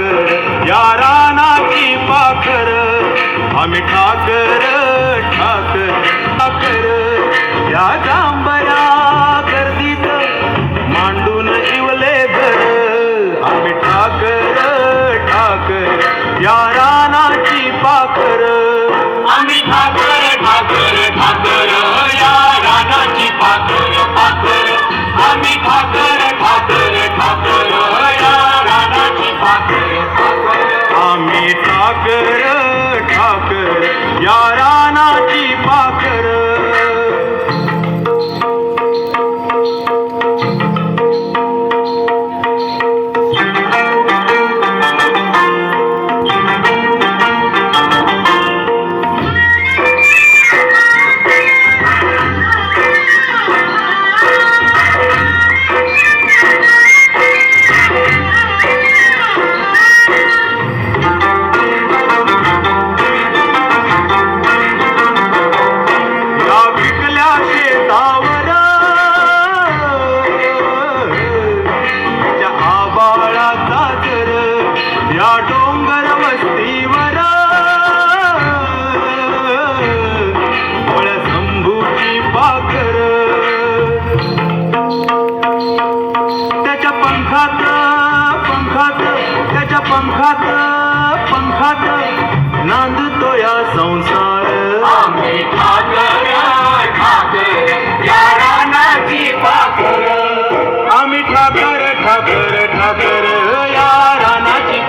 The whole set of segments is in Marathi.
ठाकर या रानाची पाखर आम्ही ठाकर ठाकर ठाकर. या जांभया गर्दीत मांडून शिवले घर आम्ही ठाकर ठाकर. या रानाची पाखर. आम्ही ठाकर ठाकर ठाकर या रानाची पाखर. ठाकर या या डोंगर वस्तीवर. शंभूची पाखर त्याच्या पंखात पंखात त्याच्या पंखात पंखात नांदतो या संसार. आम्ही ठाकर ठाकर या रानाची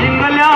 ಜಿಂಗಲ್ಯಾ